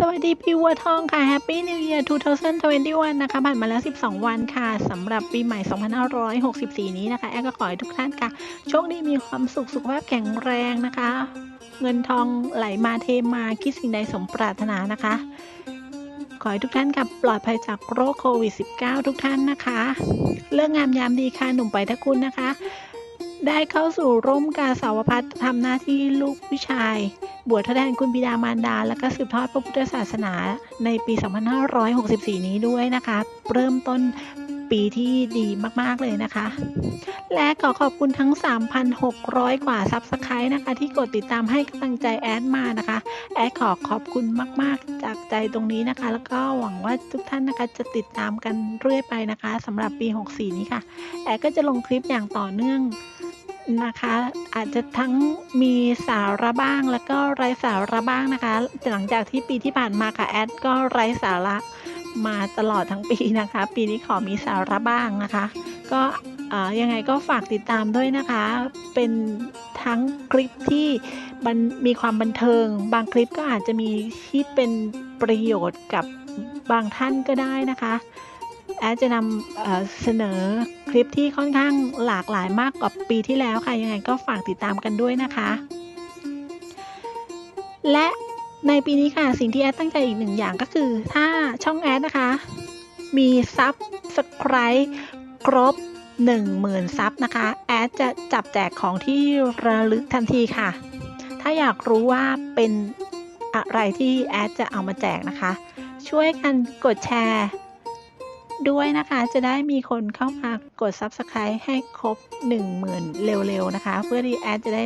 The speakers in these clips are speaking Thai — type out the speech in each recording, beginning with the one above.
สวัสดีปีวัวทองค่ะ Happy New Year 2021 นะคะผ่านมาแล้ว 12 วันค่ะสำหรับปีใหม่ 2564 นี้นะคะ แอร์ก็ขอให้ทุกท่านค่ะโชคดีมีความสุขสุขภาพแข็งแรงนะคะ เงินทองไหลมาเทมาคิดสิ่งใดสมปรารถนานะคะ ขอให้ทุกท่านค่ะปลอดภัยจากโรคโควิด -19 ทุกท่านนะคะ เรื่องงามยามดีค่ะหนุ่มไปทักคุณนะคะ ได้เข้าสู่ร่มกาสาวพัฒน์ทำหน้าที่ลูกผู้ชาย บวชทดแทนคุณบิดามารดา และก็สืบทอดพระพุทธศาสนาในปี 2564 นี้ด้วยนะคะ เริ่มต้นปีที่ดีมาก ๆ เลยนะคะ และขอขอบคุณทั้ง 3,600 กว่าซับสไครต์นะคะ ที่กดติดตามให้กำลังใจแอดมานะคะ แอดขอขอบคุณมาก ๆ จากใจตรงนี้นะคะ แล้วก็หวังว่าทุกท่านนะคะจะติดตามกันเรื่อยไปนะคะสำหรับปี 64 นี้ค่ะ แอดก็จะลงคลิปอย่างต่อเนื่อง นะคะ อาจจะทั้งมีสาระบ้างแล้วก็ไร้สาระบ้างนะคะ หลังจากที่ปีที่ผ่านมาค่ะแอดก็ไร้สาระมาตลอดทั้งปีนะคะ ปีนี้ขอมีสาระบ้างนะคะ ก็ยังไงก็ฝากติดตามด้วยนะคะ เป็นทั้งคลิปที่มีความบันเทิง บางคลิปก็อาจจะมีที่เป็นประโยชน์กับบางท่านก็ได้นะคะ แอดจะนำเเสนอคลิปที่ค่อนข้างหลากหลายมากกว่าปีที่แล้วค่ะ ยังไงก็ฝากติดตามกันด้วยนะคะ และในปีนี้ค่ะสิ่งที่แอดตั้งใจอีกหนึ่งอย่างก็คือ ถ้าช่องแอดนะคะ มีซับสไคร b ์ครบ 10,000ซับนะคะ แอดจะจับแจกของที่ระลึกทันทีค่ะ ถ้าอยากรู้ว่าเป็นอะไรที่แอดจะเอามาแจกนะคะ ช่วยกันกดแชร์ ด้วยนะคะ จะได้มีคนเข้ามากด Subscribe ให้ครบ 10,000 เร็วๆนะคะ เพื่อที่แอดจะได้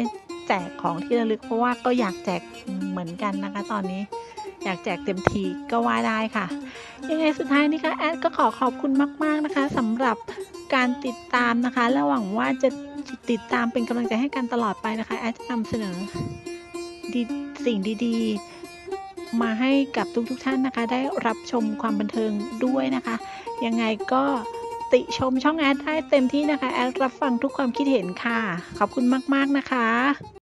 แจกของที่ระลึก เพราะว่าก็อยากแจกเหมือนกันนะคะ ตอนนี้อยากแจกเต็มทีก็ว่าได้ค่ะ ยังไงสุดท้ายนี้ค่ะแอดก็ขอขอบคุณมาก ๆนะคะสำหรับการติดตามนะคะและหวังว่าจะติดตามเป็นกำลังใจให้กันตลอดไปนะคะ แอดจะนำเสนอดีสิ่งดี ๆ มาให้กับทุกๆท่านนะคะ ได้รับชมความบันเทิงด้วยนะคะ ยังไงก็ติชมช่องแอดได้เต็มที่นะคะ แอดรับฟังทุกความคิดเห็นค่ะ ขอบคุณมาก ๆ นะคะ